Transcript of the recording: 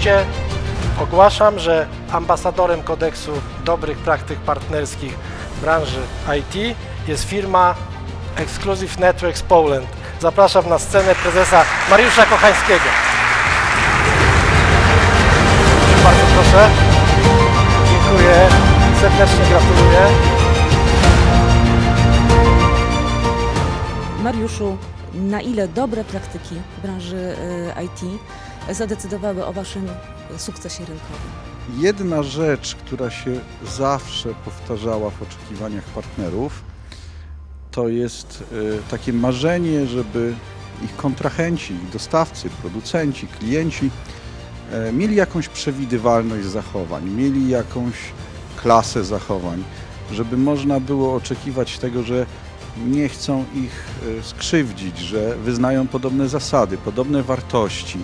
Uroczyście ogłaszam, że ambasadorem kodeksu dobrych praktyk partnerskich branży IT jest firma Exclusive Networks Poland. Zapraszam na scenę prezesa Mariusza Kochańskiego. Bardzo proszę. Dziękuję. Serdecznie gratuluję. Mariuszu, na ile dobre praktyki branży y, IT zadecydowały o Waszym sukcesie rynkowym? Jedna rzecz, która się zawsze powtarzała w oczekiwaniach partnerów, to jest y, takie marzenie, żeby ich kontrahenci, ich dostawcy, producenci, klienci e, mieli jakąś przewidywalność zachowań, mieli jakąś klasę zachowań, żeby można było oczekiwać tego, że nie chcą ich y, skrzywdzić, że wyznają podobne zasady, podobne wartości,